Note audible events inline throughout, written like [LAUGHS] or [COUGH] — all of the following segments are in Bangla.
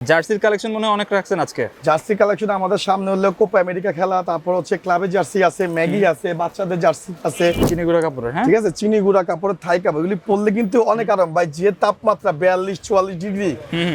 জার্সির কালেকশন মনে অনেক রাখছেন আজকে। জার্সি কালেকশন আমাদের সামনে হলো কোপা আমেরিকা খেলা তারপর হচ্ছে ক্লাবে জার্সি আছে ম্যাগি আছে বাচ্চাদের জার্সি আছে। চিনি গুঁড়া কাপড়ের হ্যাঁ? ঠিক আছে চিনি গুঁড়া কাপড়ের থাই কাপড় এগুলি পরলে কিন্তু অনেক আরাম। ভাই যে তাপমাত্রা বিয়াল্লিশ চুয়াল্লিশ ডিগ্রি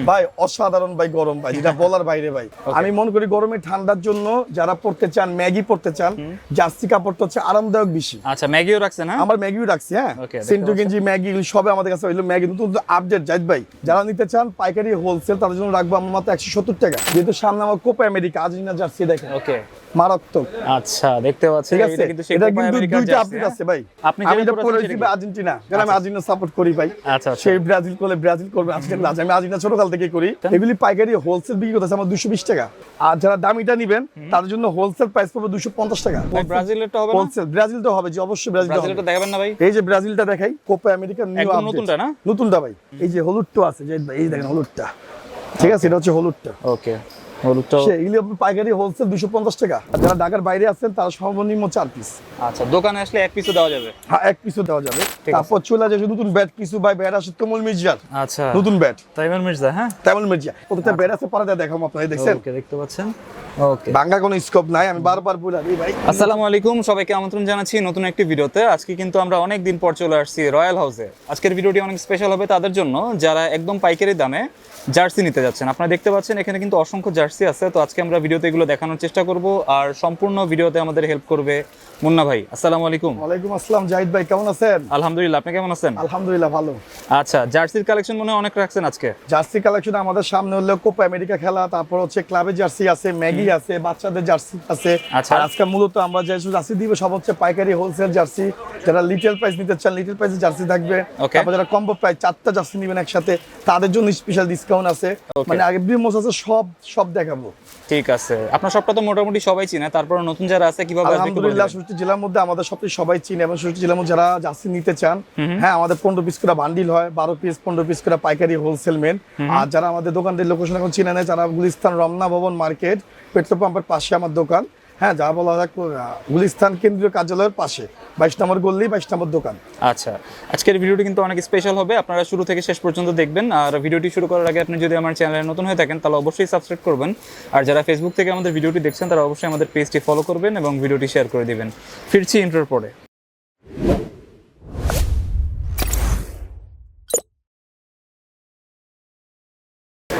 ভাই অসাধারণ ভাই গরম ভাই যেটা বলার বাইরে ভাই। [LAUGHS] আমি মনে করি গরমে ঠান্ডার জন্য যারা পড়তে চান ম্যাগি পড়তে চান জার্সি কাপড়টা হচ্ছে আরামদায়ক বেশি। আচ্ছা ম্যাগিও রাখছেন হ্যাঁ? আমার ম্যাগিও রাখছি হ্যাঁ? সেন্টু গেঞ্জি ম্যাগি সবে আমাদের কাছে হইল। ম্যাগি নতুন আপডেট জাহিদ ভাই। যারা নিতে চান পাইকারি হোলসেল তাদের জন্য রাখব আমার মাত্র একশো সত্তর টাকা। যেহেতু সামনে আমার কোপা আমেরিকা আর্জেন্টিনা জার্সি দেখেন। ওকে মারাত্মক। আচ্ছা দেখতে পাচ্ছি। ঠিক আছে? এটা কিন্তু দুইটা আপডেট হ্যাঁ? আছে ভাই। আপনি যেটা? আর্জেন্টিনা। কারণ আমি আর্জেন্টিনা সাপোর্ট করি ভাই? আচ্ছা আচ্ছা। সেই ব্রাজিল করলে ব্রাজিল করবে আর্জেন্টিনা আমি আর্জেন্টিনা ছোটকাল থেকে করি। এগুলি পাইকারি হোলসেল বিক্রি করতেছে আমার দুশো বিশ টাকা। আর যারা দামিটা নিবেন তাদের জন্য হোলসেল প্রাইস পড়বে দুশো পঞ্চাশ টাকা। ভাই ব্রাজিলেরটা হবে না? হোলসেল ব্রাজিল তো হবে যে অবশ্যই ব্রাজিল ব্রাজিলেরটা দেখাবেন না ভাই। এই যে ব্রাজিলটা দেখাই কোপা আমেরিকা নিউ নতুনটা না? নতুনটা ভাই। এই যে হলুদটা আছে যে এই দেখেন হলুদটা। ঠিক আছে এটা হচ্ছে হলুদটা। ওকে এগুলি আপনি পাইকারি হোলসেল দুশো পঞ্চাশ টাকা। যারা ঢাকার বাইরে আছেন তারা সর্বনিম্ন চার পিস আচ্ছা দোকানে আসলে এক পিসও দেওয়া যাবে? হ্যাঁ এক পিসও দেওয়া যাবে। তারপর চলে আসে নতুন ব্যাট কিছু ভাই ব্যাট আসে তুমুল মির্জার। আচ্ছা। নতুন ব্যাট তাইমান মির্জা হ্যাঁ? তেমন মির্জা। প্রত্যেকটা ব্যাট আছে পাড়া দেখাম আপনারা দেখছেন? ওকে দেখতে পাচ্ছেন। ওকে। বাংলা কোনো স্কোপ নাই আমি বারবার বলে দিই ভাই। আসসালামু আলাইকুম সবাইকে আমন্ত্রণ জানাচ্ছি নতুন একটি ভিডিওতে। আজকে কিন্তু আমরা অনেক দিন পর চলে আসছি রয়্যাল হাউসে আজকের ভিডিওটি অনেক স্পেশাল হবে তাদের জন্য। যারা একদম পাইকারি দামে জার্সি নিতে যাচ্ছেন আপনারা দেখতে পাচ্ছেন এখানে কিন্তু অসংখ্য জার্সি আছে, তো আজকে আমরা ভিডিওতে এগুলো দেখানোর চেষ্টা করব। আর সম্পূর্ণ ভিডিওতে আমাদের হেল্প করবে মুন্না ভাই আসসালামু আলাইকুম। ওয়ালাইকুম আসসালাম জাহিদ ভাই কেমন আছেন? আলহামদুলিল্লাহ আপনি কেমন আছেন? আলহামদুলিল্লাহ ভালো। আচ্ছা জার্সির কালেকশন মনে হয় অনেক রাখছেন আজকে? জার্সি কালেকশন আমাদের সামনে হলো কোপা আমেরিকা খেলা তারপর হচ্ছে ক্লাবে জার্সি আছে ম্যাগি আছে বাচ্চাদের জার্সি আছে। আচ্ছা। আর আজকে মূলত আমরা যে জার্সি দিব সব হচ্ছে পাইকারি হোলসেল জার্সি। যারা লিটল প্রাইস নিতে চান লিটল প্রাইসে জার্সি থাকবে। তারপর যারা কম্বো প্রাইস চারটা জার্সি নেবেন একসাথে তাদের জন্য স্পেশাল ডিসকাউন্ট আছে। মানে আগে বিমোস আছে সব সব দেখাবো। ঠিক আছে। আপনার সবটা তো মোটামুটি সবাই চিনে তারপর নতুন যারা আছে কীভাবে আলহামদুলিল্লাহ সুষ্ঠু জেলার মধ্যে আমাদের সবচেয়ে সবাই চিনে এবং সুষ্ঠু জেলার মধ্যে যারা জার্সি নিতে চান হ্যাঁ আমাদের পনেরো পিস করে বান্ডিল হয় বারো পিস পনেরো পিস করে পাইকারি হোলসেল মেন আর যারা আমাদের দোকানটির লোকেশন এখন চিনে নেয় যারা গুলিস্তান রমনা ভবন মার্কেট পেট্রোল পাম্পের পাশে আমার দোকান। হ্যাঁ যা বলা গুলিস্তান কেন্দ্রীয় কার্যালয়ের পাশে। বাইশ নম্বর গল্লি বাইশ নম্বর দোকান। আচ্ছা। আজকের ভিডিওটি কিন্তু অনেক স্পেশাল হবে। আপনারা শুরু থেকে শেষ পর্যন্ত দেখবেন। আর ভিডিওটি শুরু করার আগে আপনি যদি আমার চ্যানেলে নতুন হয়ে থাকেন, তাহলে অবশ্যই সাবস্ক্রাইব করবেন। আর যারা ফেসবুক থেকে আমাদের ভিডিওটি দেখছেন, তারা অবশ্যই আমাদের পেজটি ফলো করবেন এবং ভিডিওটি শেয়ার করে দিবেন। ফিরছি ইন্টার পরে।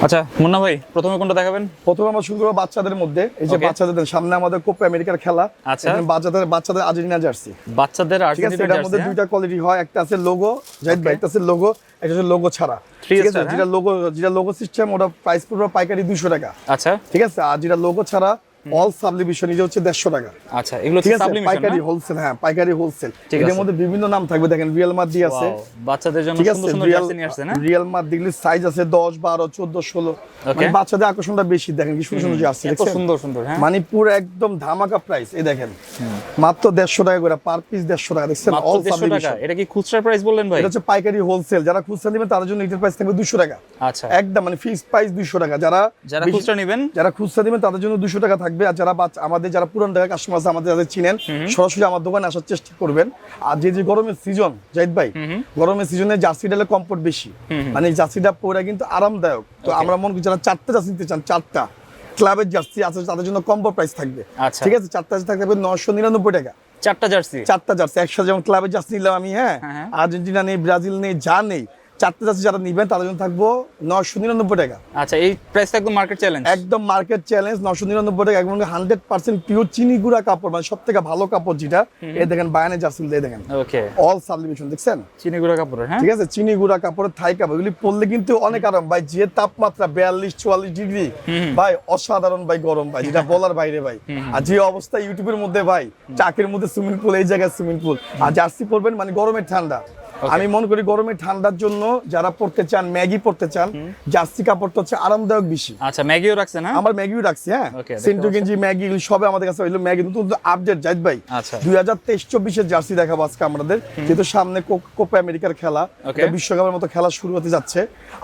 আচ্ছা মুন্না ভাই প্রথমে কোনটা দেখাবেন? প্রথমে আমরা শুরু করব বাচ্চাদের মধ্যে। এই যে বাচ্চাদের সামনে আমাদের কোপ আমেরিকার খেলা আচ্ছা। বাচ্চাদের বাচ্চাদের আর্জেন্টিনা জার্সি বাচ্চাদের আর্জেন্টিনা মধ্যে জার্সি দুইটা কোয়ালিটি হয় একটা আছে লোগো জাহিদ ভাই একটা আছে লোগো একটা আছে লোগো ছাড়া। ঠিক আছে হ্যাঁ? যেটা লোগো যেটা লোগো সিস্টেম ওটা প্রাইস পড়বে পাইকারি দুইশো টাকা। আচ্ছা। ঠিক আছে আর যেটা লোগো ছাড়া অল সাবলিভিশন এটা হচ্ছে দেড়শো টাকা। আচ্ছা এগুলো ঠিক আছে? পাইকারি হোলসেল হ্যাঁ পাইকারি হোলসেল মধ্যে বিভিন্ন নাম থাকবে দেখেন রিয়েল আছে। বাচ্চাদের জন্য ঠিক আছে রিয়েল সাইজ আছে দশ বারো চোদ্দ ষোলো। মানে বাচ্চাদের আকর্ষণটা বেশি দেখেন কি সুন্দর সুন্দর এত সুন্দর সুন্দর হ্যাঁ। মানে পুরো একদম ধামাকা প্রাইস এই দেখেন। মাত্র দেড়শো টাকা করে পার পিস দেড়শো টাকা দেখছেন? অল সাবলিভিশন এটা কি খুচরা প্রাইস বললেন ভাই? এটা হচ্ছে পাইকারি হোলসেল যারা খুচরা নেবেন তাদের জন্য লিটার প্রাইস থাকবে দুশো টাকা। আচ্ছা। একদম মানে ফিক্স প্রাইস দুশো টাকা। যারা যারা খুচরা নেবেন? যারা খুচরা দিবেন তাদের জন্য দুশো টাকা থাকবে। আর যারা আমাদের যারা পুরান টাকা কাস্টমার আছে আমাদের যাদের চিনেন সরাসরি আমার দোকানে আসার চেষ্টা করবেন। আর যে যে গরমের সিজন জাহিদ ভাই গরমের সিজনে জার্সি ডালে কমফোর্ট বেশি। মানে জার্সিটা পরে কিন্তু আরামদায়ক। তো আমরা মনে করি যারা চারটা জার্সি নিতে চান চারটা। ক্লাবের জার্সি আছে তাদের জন্য কম্বো প্রাইস থাকবে। আচ্ছা। ঠিক আছে? চারটা জার্সি থাকবে নশো নিরানব্বই টাকা। চারটা জার্সি? চারটা জার্সি। একসাথে যেমন ক্লাবের জার্সি নিলাম আমি হ্যাঁ? হ্যাঁ, হ্যাঁ। আর্জেন্টিনা নেই ব্রাজিল নেই যা নেই চারটা জার্সি যারা নিবেন তাদের জন্য থাকব নশো নিরানব্বই টাকা। আচ্ছা এই প্রাইসটা একদম মার্কেট চ্যালেঞ্জ একদম মার্কেট চ্যালেঞ্জ নশো নিরানব্বই টাকা। হান্ড্রেড পার্সেন্ট পিওর চিনি গুঁড়া কাপড় মানে সব থেকে ভালো কাপড় যেটা এ দেখেন বায়ানে দিয়ে দেখেন। ওকে অল সাবলিমেশন দেখছেন? চিনি গুঁড়া কাপড়ের হ্যাঁ? ঠিক আছে চিনি গুঁড়া কাপড়ের থাই কাপড় এগুলি পরলে কিন্তু অনেক আরাম। ভাই যে তাপমাত্রা বিয়াল্লিশ চুয়াল্লিশ ডিগ্রি ভাই অসাধারণ ভাই গরম ভাই যেটা বলার বাইরে ভাই। আর যে অবস্থা ইউটিউবের মধ্যে ভাই চাকের মধ্যে সুইমিং পুল এই জায়গায় সুইমিং পুল আর জার্সি পরবেন মানে গরমের ঠান্ডা। আমি মনে করি গরমে ঠান্ডার জন্য যারা পড়তে চান ম্যাগি পড়তে চান জার্সি কাপড়টা হচ্ছে আরামদায়ক বেশি। আচ্ছা ম্যাগিও রাখছেন হ্যাঁ? আমার ম্যাগিও রাখছি হ্যাঁ। সিন্টু গেঞ্জি ম্যাগি সবে আমাদের কাছে হইল ম্যাগি নতুন আপডেট জাহিদ ভাই। আচ্ছা। দুই হাজার তেইশ চব্বিশের জার্সি দেখাবো আজকে আমাদের। যেহেতু সামনে কোপা আমেরিকার খেলা বিশ্বকাপের মতো খেলা শুরু হতে যাচ্ছে।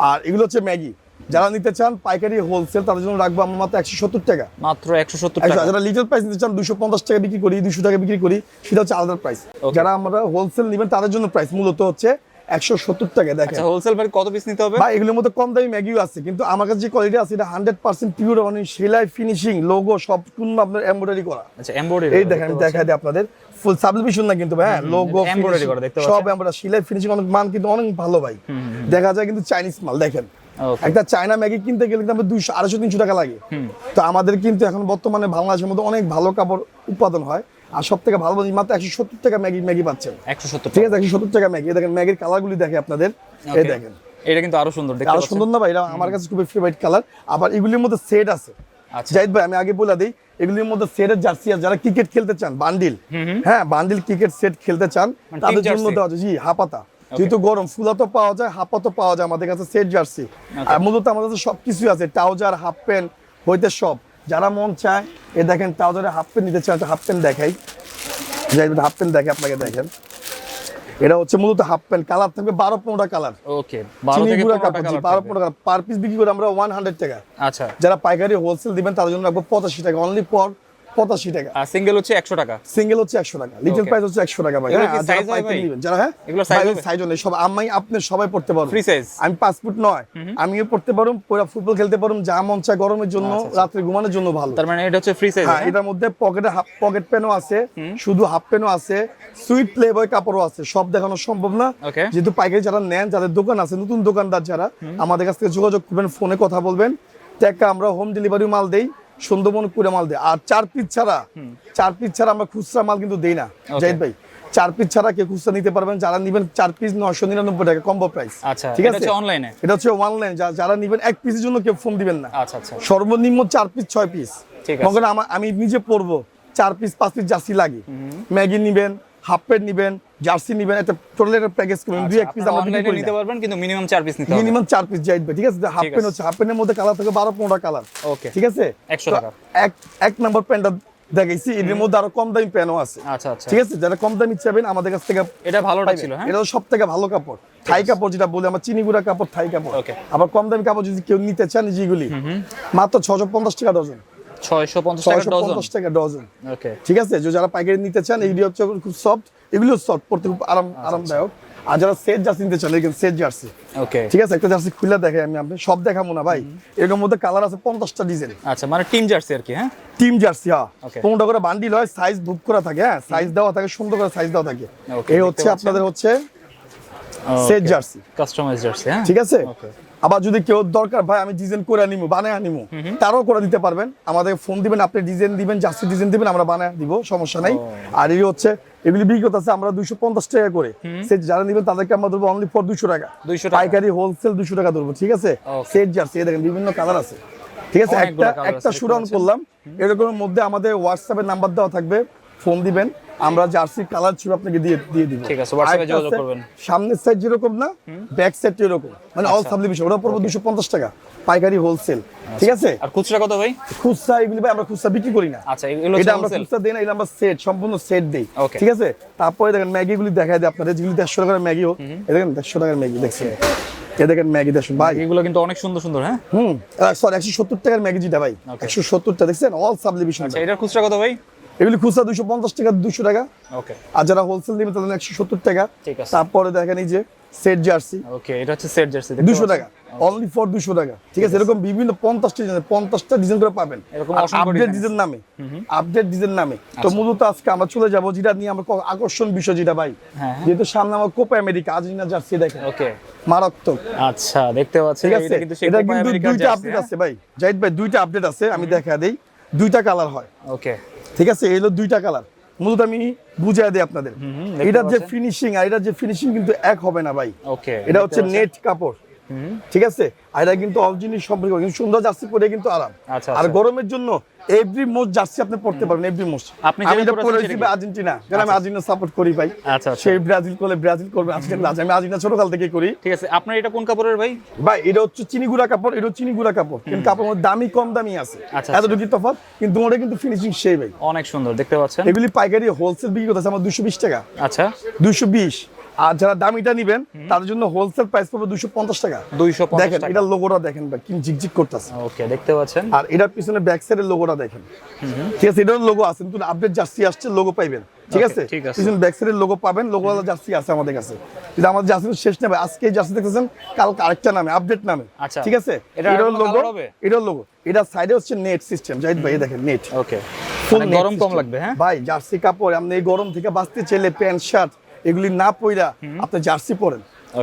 আর এগুলো হচ্ছে ম্যাগি। যারা নিতে চান পাইকারি হোলসেল তাদের জন্য রাখব আমার মাত্র একশো সত্তর টাকা। মাত্র একশো সত্তর টাকা। যারা লিটার প্রাইস নিতে চান দুশো পঞ্চাশ টাকা বিক্রি করি দুশো টাকা বিক্রি করি সেটা হচ্ছে আলাদা প্রাইস যারা আমরা হোলসেল নেবেন তাদের জন্য প্রাইস মূলত হচ্ছে একশো সত্তর টাকা দেখেন। আচ্ছা হোলসেল ভাই কত পিস নিতে হবে? ভাই এগুলোর মধ্যে কম দামি ম্যাগিও আছে কিন্তু আমার কাছে যে কোয়ালিটি আছে এটা হান্ড্রেড পার্সেন্ট পিওর মানে সেলাই ফিনিশিং লোগো আপনার এমব্রয়ডারি করা। আচ্ছা এমব্রয়ডারি এই দেখেন আমি দেখাই দিই আপনাদের ফুল সাবলিমেশন না কিন্তু ভাই হ্যাঁ লোগো embroidery করা দেখতে সব। আমরা সেলাই ফিনিশিং অনেক মান কিন্তু অনেক ভালো ভাই। দেখা যায় কিন্তু চাইনিজ মাল দেখেন. একটা চায়না ম্যাগি কিনতে গেলে কিন্তু আমাদের দুইশো আড়াইশো তিনশো টাকা লাগে। তো আমাদের কিন্তু এখন বর্তমানে বাংলাদেশের মধ্যে অনেক ভালো কাপড় উৎপাদন হয়। আর সব থেকে ভালো মাত্র একশো সত্তর টাকা ম্যাগি ম্যাগি পাচ্ছেন। একশো সত্তর ঠিক আছে একশো সত্তর টাকা ম্যাগি দেখেন ম্যাগির কালারগুলি দেখে আপনাদের। এই দেখেন। এটা কিন্তু আরও সুন্দর আরও সুন্দর না ভাই? এটা আমার কাছে খুবই ফেভারিট কালার আবার এগুলির মধ্যে সেট আছে। আচ্ছা। জাহিদ ভাই আমি আগে বলে দিই এগুলির মধ্যে সেটের জার্সি আছে। যারা ক্রিকেট খেলতে চান বান্ডিল হ্যাঁ বান্ডিল ক্রিকেট সেট খেলতে চান মানে তাদের জন্য দেওয়া জি হাপাতা যেহেতু গরম ফুলা তো পাওয়া যায় হাপা তো পাওয়া যায় আমাদের কাছে সেট জার্সি। আর মূলত আমাদের কাছে সবকিছু আছে ট্রাউজার হাফ প্যান্ট হইতে সব। যারা মন চায় এ দেখেন ট্রাউজারে হাফ প্যান্ট নিতে চান হাফ প্যান্ট দেখাই। যাই হাফ প্যান্ট দেখে আপনাকে দেখেন। এটা হচ্ছে মূলত হাফ প্যান্ট কালার থাকবে বারো পনেরোটা কালার। ওকে বারো পনেরো কালার পার পিস বিক্রি করে আমরা ওয়ান হান্ড্রেড টাকা। আচ্ছা। যারা পাইকারি হোলসেল দিবেন তাদের জন্য রাখব পঁচাশি টাকা। অনলি পর পঁচাশি টাকা। আর সিঙ্গেল হচ্ছে একশো টাকা। সিঙ্গেল হচ্ছে একশো টাকা। লিটল প্রাইস হচ্ছে একশো টাকা ভাই। হ্যাঁ, যারা পাইকারি ভাই? যারা হ্যাঁ? এগুলো সাইজ নেই সব আমি আপনি সবাই পড়তে পারব ফ্রি সাইজ আমি পাঁচ ফুট নয়। আমিও পড়তে পারুম পুরো ফুটবল খেলতে পারুম যা মন চায় গরমের জন্য আচ্ছা, আচ্ছা। রাত্রে ঘুমানোর জন্য ভালো। তার মানে এটা হচ্ছে ফ্রি সাইজ হ্যাঁ এটার মধ্যে পকেটে হাফ পকেট প্যানও আছে শুধু হাফ প্যানও আছে সুইট প্লে বয় কাপড়ও আছে সব দেখানো সম্ভব না। যেহেতু পাইকারি যারা নেন যাদের দোকান আছে নতুন দোকানদার যারা আমাদের কাছ থেকে যোগাযোগ করবেন ফোনে কথা বলবেন। টাকা আমরা হোম ডেলিভারি মাল দেই। সুন্দরবন করে মাল দেয়। আর চার পিস ছাড়া চার পিস ছাড়া আমরা খুচরা মাল কিন্তু দেই না। জাহিদ ভাই চার পিস ছাড়া কেউ খুচরা নিতে পারবেন যারা নিবেন চার পিস নশো নিরানব্বই টাকা কম্বো প্রাইস আচ্ছা ঠিক আছে? অনলাইনে এটা হচ্ছে অনলাইন যারা নিবেন এক পিসের জন্য কেউ ফোন দিবেন না। আচ্ছা আচ্ছা। সর্বনিম্ন চার পিস ছয় পিস। আমা- নিজে পরবো। চার পিস পাঁচ পিস জার্সি লাগে। ম্যাগি নিবেন হাফ প্যান্ট নিবেন জার্সি নিবেন একটা টোটাল একটা প্যাকেজ করবেন দুই এক পিস আমরা বিক্রি করি নিতে পারবেন কিন্তু মিনিমাম পিস নিতে হবে। মিনিমাম পিস যাইবে ঠিক আছে? হাফ হচ্ছে হাফ মধ্যে কালার থাকে কালার ওকে ঠিক আছে? 100 টাকা। এক এক নম্বর প্যান্টটা দেখাইছি এর মধ্যে আরও কম দামি প্যান্টও আছে। আচ্ছা আচ্ছা। ঠিক আছে? যারা কম দামি আমাদের কাছ থেকে এটা ভালোটা ছিল হ্যাঁ? এটা সব থেকে ভালো কাপড়। থাই কাপড় যেটা বলে আমরা চিনি গুঁড়া কাপড় থাই কাপড়. আবার কম দামি কাপড় যদি কেউ নিতে চান যেগুলি মাত্র ছশো পঞ্চাশ টাকা ডজন। ছয়শো পঞ্চাশ টাকা ডজন। পঞ্চাশ টাকা ডজন। ওকে ঠিক আছে? যে যারা পাইকারি নিতে চান এগুলি হচ্ছে খুব সফট এগুলো সফট পড়তে খুব আরাম আচ্ছা, আরামদায়ক। আর যারা সেট জার্সি নিতে চান এখানে সেট জার্সি ওকে ঠিক আছে? একটা জার্সি খুলে দেখে আমি আপনি সব দেখাবো না ভাই। এর মধ্যে কালার আছে পঞ্চাশটা ডিজাইন আচ্ছা মানে টিম জার্সি আর কি হ্যাঁ? টিম জার্সি হ্যাঁ। Okay. পনেরো করে বান্ডিল হয় সাইজ বুক করা থাকে হ্যাঁ? সাইজ দেওয়া থাকে সুন্দর করে সাইজ দেওয়া থাকে। এই হচ্ছে আপনাদের হচ্ছে সেট জার্সি কাস্টমাইজ জার্সি হ্যাঁ? ঠিক আছে? Okay. আবার যদি কেউ দরকার ভাই আমি ডিজাইন করে নিমু বানায় নিমু তারও করে দিতে পারবেন। আমাদের ফোন দিবেন আপনি ডিজাইন দিবেন জার্সি ডিজাইন দিবেন আমরা বানায় দিব সমস্যা নাই। আর এই হচ্ছে এগুলি বিক্রি আছে আমরা দুইশো পঞ্চাশ টাকা করে। সেট যারা নিবেন তাদেরকে আমরা ধরবো অনলি ফর দুশো টাকা। 200 টাকা। পাইকারি হোলসেল দুশো টাকা ধরবো ঠিক আছে. সেট জার্সি দেখেন বিভিন্ন কালার আছে। ঠিক আছে? একটা একটা পাচ্ছেন। করলাম। এরকমের মধ্যে আমাদের হোয়াটসঅ্যাপের নাম্বার দেওয়া থাকবে ফোন দিবেন। আমরা জার্সি কালার ছবি আপনাকে দিয়ে দিয়ে দিব। ঠিক আছে, WhatsApp-এ যোগাযোগ করবেন। সামনের সাইড যেরকম না ব্যাক সাইড এরকম। মানে অল আচ্ছা। সাবলিভিশন ওটা পড়ব দুশো পঞ্চাশ টাকা পাইকারি হোলসেল ঠিক আছে? আর খুচরা কত ভাই? খুচরা এগুলি ভাই আমরা খুচরা বিক্রি করি না। আচ্ছা এগুলো এটা আমরা খুচরা দিই না এটা আমরা সেট সম্পূর্ণ সেট দিই. ঠিক আছে? তারপরে দেখেন ম্যাগি গুলি দেখাই দেয় আপনাদের যেগুলি দেড়শো টাকার ম্যাগি হোক। এ দেখেন দেড়শো টাকার ম্যাগি দেখছেন? এ দেখেন ম্যাগি দেড়শো ভাই। এগুলো কিন্তু অনেক সুন্দর সুন্দর হ্যাঁ? হুম। সরি একশো সত্তর টাকার ম্যাগি যেটা ভাই Okay. একশো সত্তরটা দেখছেন? অল সাবলিভিশন আচ্ছা এটার খুচরা কত ভাই? এগুলি খুচরা দুশো পঞ্চাশ টাকা দুশো টাকা। ওকে আর যারা হোলসেল নেবে তাদের একশো সত্তর টাকা। ঠিক আছে। তারপরে দেখেন এই যে সেট জার্সি ওকে এটা হচ্ছে সেট জার্সি দুশো টাকা। অনলি ফর দুশো টাকা। ঠিক আছে এরকম বিভিন্ন পঞ্চাশটা ডিজাইন পঞ্চাশটা ডিজাইন করে পাবেন। আপডেট ডিজাইন নামে। আপডেট ডিজাইন নামে। তো মূলত আজকে আমরা চলে যাব যেটা নিয়ে আমরা আকর্ষণ বিষয় যেটা ভাই। হ্যাঁ। যেহেতু সামনে আমার কোপা আমেরিকা আর্জেন্টিনা জার্সি দেখেন। ওকে মারাত্মক। আচ্ছা দেখতে পাচ্ছেন ঠিক আছে? এটা কিন্তু দুইটা আপডেট আছে ভাই। জাহিদ ভাই দুইটা আপডেট আছে আমি দেখা দেই। দুইটা কালার হয়। ওকে ঠিক আছে এই হলো দুইটা কালার মূলত আমি বুঝাই দিই আপনাদের। এটার যে ফিনিশিং আর এটার যে ফিনিশিং কিন্তু এক হবে না ভাই। ওকে এটা হচ্ছে নেট কাপড়। ঠিক আছে? আর এটা কিন্তু অরিজিনাল সম্পর্ক কিন্তু সুন্দর জার্সি পরে কিন্তু আরাম। আচ্ছা, আর আচ্ছা। গরমের জন্য এভরি মোস্ট জার্সি আপনি পড়তে পারবেন এভরি মোস্ট আপনি আমি? আর্জেন্টিনা। কারণ আমি আর্জেন্টিনা সাপোর্ট করি ভাই? আচ্ছা আচ্ছা। সেই ব্রাজিল করলে ব্রাজিল করবে আর্জেন্টিনা আছে। আমি আর্জেন্টিনা থেকে করি। ঠিক আছে আপনার এটা কোন কাপড়ের ভাই? ভাই এটা হচ্ছে চিনি গুঁড়া কাপড় এটা চিনি গুঁড়া কাপড়। কিন্তু কাপড় মধ্যে দামি কম দামি আছে। আচ্ছা, এতটুকু তফাৎ কিন্তু ওটা কিন্তু ফিনিশিং সেই ভাই। অনেক সুন্দর দেখতে পাচ্ছেন। এগুলি পাইকারি হোলসেল বিক্রি করতেছে আমার দুশো বিশ টাকা। আচ্ছা। দুশো বিশ। আর যারা দামিটা নিবেন তাদের জন্য হোলসেল প্রাইস পড়বে দুশো পঞ্চাশ টাকা। দুইশো দেখেন এটা লোগোটা দেখেন ভাই কি ঝিকঝিক করতেছে। ওকে দেখতে পাচ্ছেন। আর এটার পিছনে ব্যাক সাইডের লোগোটা দেখেন। ঠিক আছে এটার লোগো আছে নতুন আপডেট জার্সি আসছে লোগো পাইবেন। ঠিক আছে? পিছনে ব্যাক সাইডের লোগো পাবেন লোগো জার্সি আছে আমাদের কাছে। কিন্তু আমাদের জার্সি শেষ নেবে। আজকে জার্সি দেখতেছেন কালকে আরেকটা নামে আপডেট নামে। আচ্ছা। ঠিক আছে? এটা এটার লোগো এটার লোগো এটা সাইডে হচ্ছে নেট সিস্টেম জাহিদ ভাই দেখেন নেট ওকে গরম কম লাগবে হ্যাঁ? ভাই জার্সি কাপড় আপনি এই গরম থেকে বাঁচতে চাইলে প্যান্ট শার্ট এগুলি না পইরা আপনি জার্সি পরেন।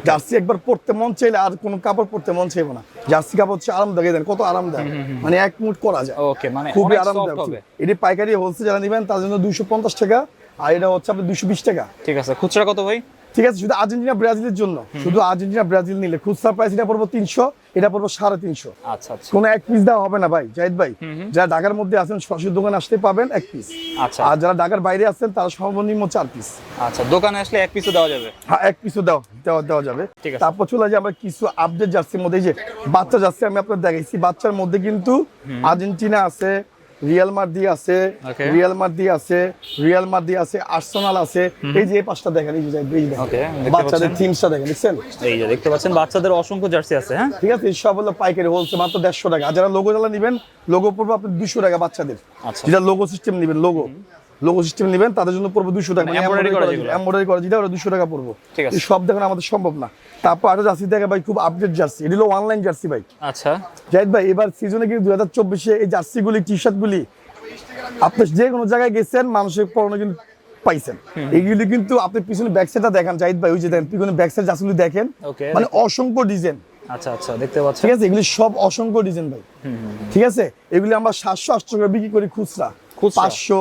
জার্সি একবার পরতে মন চাইলে আর কোনো কাপড় পরতে মন চাইবে না। জার্সি কাপড় হচ্ছে আরামদায়ক দেন কত আরামদায়ক। মানে এক মুট করা যায়। ওকে মানে খুবই আরামদায়ক এটি পাইকারি হোলসেল যারা নেবেন তার জন্য দুইশো পঞ্চাশ টাকা আর এটা হচ্ছে আপনার দুইশো বিশ টাকা। ঠিক আছে খুচরা কত ভাই? ঠিক আছে শুধু আর্জেন্টিনা ব্রাজিলের জন্য। শুধু আর্জেন্টিনা ব্রাজিল নিলে। খুচরা প্রাইস এটা পড়ব তিনশো। এটা পড়ব সাড়ে তিনশো। আচ্ছা আচ্ছা। কোনো এক পিস দেওয়া হবে না ভাই জাহিদ ভাই। যারা ঢাকার মধ্যে আছেন সরাসরি দোকানে আসতে পাবেন এক পিস আচ্ছা। আর যারা ঢাকার বাইরে আছেন তারা সর্বনিম্ন চার পিস আচ্ছা দোকানে আসলে এক পিসও দেওয়া যাবে? হ্যাঁ এক পিসও দেওয়া দেওয়া দেওয়া যাবে। ঠিক আছে। তারপর চলে যায় আমরা কিছু আপডেট জার্সির মধ্যে। যে বাচ্চা জার্সি আমি আপনার দেখাইছি। বাচ্চার মধ্যে কিন্তু আর্জেন্টিনা আছে রিয়াল মার্দি আছে রিয়াল মার্দি আছে রিয়াল মার্দি আছে আর্সেনাল আছে। এই যে পাঁচটা দেখেন এই যে বাচ্চাদের। থিমসটা দেখেন দেখছেন? এই যে দেখতে পাচ্ছেন বাচ্চাদের অসংখ্য জার্সি আছে হ্যাঁ? ঠিক আছে সব হলো পাইকারি হোলসেল মাত্র দেড়শো টাকা। আর যারা লোগো জ্বালা নেবেন লোগো পড়বে আপনি দুশো টাকা বাচ্চাদের। আচ্ছা। যেটা লোগো সিস্টেম নেবেন লোগো লোগো সিস্টেম নেবেন তাদের জন্য পড়বে দুশো টাকা। মানে করা। এমব্রয়ডারি যেটা ওটা দুশো টাকা পড়ব। ঠিক আছে। সব দেখেন আমাদের সম্ভব না। তারপর আরও জার্সি দেখে ভাই খুব আপডেট জার্সি এটি হলো অনলাইন জার্সি ভাই। আচ্ছা। জাহিদ ভাই এবার সিজনে কিন্তু দুই হাজার চব্বিশে এই জার্সিগুলি টি শার্টগুলি আপনি যে কোনো জায়গায় গেছেন মানুষের পরনে কিন্তু পাইছেন। এইগুলি কিন্তু আপনি পিছনে ব্যাক সাইডটা দেখেন জাহিদ ভাই ওই যে দেখেন পিছনে ব্যাক সাইড জার্সিগুলি দেখেন। মানে অসংখ্য ডিজাইন আচ্ছা আচ্ছা দেখতে পাচ্ছেন ঠিক আছে এগুলি সব অসংখ্য ডিজাইন ভাই। ঠিক আছে? এগুলি আমরা সাতশো আটশো করে বিক্রি করি খুচরা। খুচরা। পাঁচশো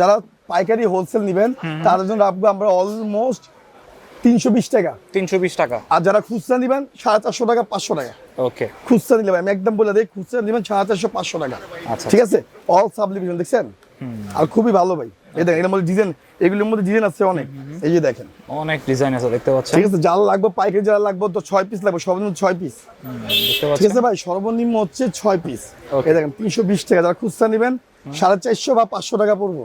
যারা পাইকারি হোলসেল নেবেন তাদের জন্য রাখব আমরা অলমোস্ট তিনশো বিশ টাকা। তিনশো বিশ টাকা। আর যারা খুচরা নেবেন সাড়ে চারশো টাকা পাঁচশো টাকা। ওকে। খুচরা নিলাম আমি একদম বলে দিই খুচরা নেবেন সাড়ে চারশো পাঁচশো টাকা। আচ্ছা, ঠিক আছে? অল সাবলিভিশন দেখছেন? আর খুবই ভালো ভাই। এই দেখেন এর মধ্যে ডিজাইন এগুলোর মধ্যে ডিজাইন আছে অনেক। এই যে দেখেন। অনেক ডিজাইন আছে দেখতে পাচ্ছেন? ঠিক আছে যারা লাগবে পাইকারি যারা লাগবে তো ছয় পিস লাগবে সর্বনিম্ন ছয় পিস দেখতে ঠিক আছে ভাই সর্বনিম্ন হচ্ছে ছয় পিস Okay. এই দেখেন তিনশো বিশ টাকা যারা খুচরা নেবেন সাড়ে চারশো বা পাঁচশো টাকা পড়ব।